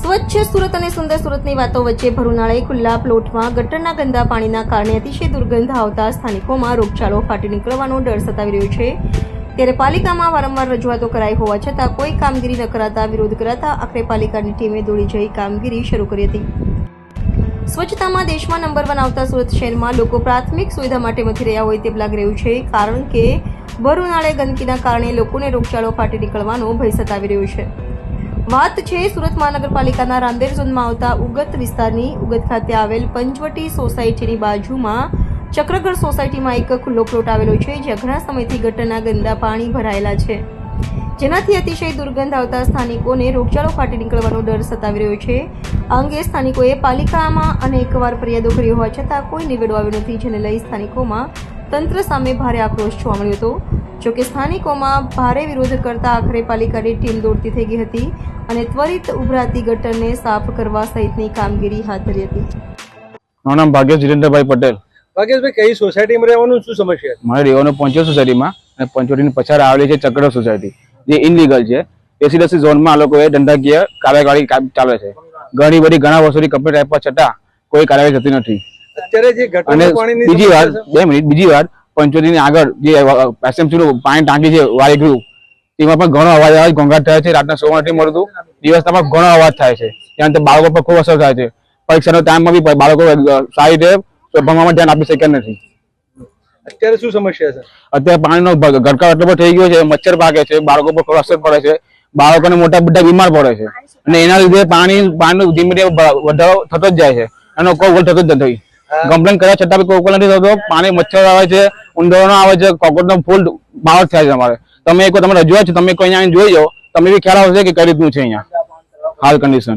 સ્વચ્છ સુરત અને સુંદર સુરતની વાતો વચ્ચે ભરુનાળે ખુલ્લા પ્લોટમાં ગટરના ગંદા પાણીના કારણે અતિશય દુર્ગંધ આવતા સ્થાનિકોમાં રોગચાળો ફાટી નીકળવાનો ડર સતાવી રહ્યો છે. ત્યારે પાલિકામાં વારંવાર રજૂઆતો કરાઈ હોવા છતાં કોઈ કામગીરી ન કરાતા વિરોધ કરાતા આખરે પાલિકાની ટીમે દોડી જઈ કામગીરી શરૂ કરી હતી. સ્વચ્છતામાં દેશમાં નંબર વન આવતા સુરત શહેરમાં લોકો પ્રાથમિક સુવિધા માટે મથી રહ્યા હોય તેમ લાગી રહ્યું છે, કારણ કે ભર ઉનાળે ગંદકીના કારણે લોકોને રોગચાળો ફાટી નીકળવાનો ભય સતાવી રહ્યો છે. વાત છે સુરત મહાનગરપાલિકાના રાંદેર ઝોનમાં આવતા ઉગત વિસ્તારની, ઉગત ખાતે આવેલ પંચવટી સોસાયટીની બાજુમાં ચક્રગઢ સોસાયટીમાં એક ખુલ્લો પ્લોટ આવેલો છે, જ્યાં ઘણા સમયથી ગટરના ગંદા પાણી ભરાયેલા છે. જેનાથી અતિશય દુર્ગંધ આવતા સ્થાનિકોને રોગચાળો ફાટી નીકળવાનો ડર સતાવી રહ્યો છે. આ અંગે સ્થાનિકોએ પાલિકામાં અનેકવાર ફરિયાદો કરી હોવા છતાં કોઈ નિવેડો આવ્યો નથી જેને લઈ સ્થાનિકોમાં તંત્ર સામે ભારે આક્રોશ જોવા મળ્યો હતો. જોકે સ્થાનિકોમાં ભારે વિરોધ કરતા આખરે પાલિકાની ટીમ દોડતી થઈ ગઈ હતી અને ત્વરિત ઉભરાતી ગટરને સાફ કરવા સહિતની કામગીરી હાથ ધરી હતી. મારું નામ ભાગ્યેશ જીરેન્દ્રભાઈ પટેલ. ભાગ્યશભાઈ કઈ સોસાયટીમાં રહેવાનું શું સમસ્યા? છે? મારે રહેવાનું પંચો સોસાયટીમાં અને પંચોટીની પછાડ આવેલી છે ચક્ર સોસાયટી જે ઇનલીગલ છે. એસીડસી ઝોનમાં આ લોકોએ ધંધાકીય કાર્યવાહી કામ ચાલે છે. ઘણી બધી ઘણા વર્ષોથી કમ્પ્લેટ આપવા છતાં કોઈ કાર્યવાહી થતી નથી. અને બીજી વાર બે મિનિટ બીજી વાર પંચોતેરની આગળ જે એસએમસી નું પાણી ટાંકી છે વાયગૃહ તેમાં પણ ઘણો અવાજ આવે ઘોંઘાટ થાય છે રાતના સોવા નથી મળતું. દિવસના પણ ઘણો અવાજ થાય છે. ત્યાં બાળકો પર ખૂબ અસર થાય છે. પરીક્ષાનો ટાઈમમાં બી બાળકો સારી રીતે ભણવામાં ધ્યાન આપી શક્યા નથી. અત્યારે શું સમસ્યા છે અત્યારે પાણીનો ગરકાવ એટલો બધો થઈ ગયો છે મચ્છર પાકે છે બાળકો પર ખૂબ અસર પડે છે. બાળકોને મોટા બધા બીમાર પડે છે. અને એના લીધે પાણી પાણીનો ધીમે ધીમે વધારો થતો જ જાય છે. એનો કોઈ થતો જ નથી. કમ્પ્લેન કર્યા છતાં કોઈ ઉકેલ નથી થતો. પાણી મચ્છર આવે છે ઉંદરનો આવે છે કોકરોચનો ફૂલ બાવર થાય છે અમારે. તમે એક તમે રજૂઆત છે તમે કોઈ અહીંયા જોઈ જાઓ. તમને બી ખ્યાલ આવશે કે કઈ રીતનું છે અહીંયા. હાલ કન્ડિશન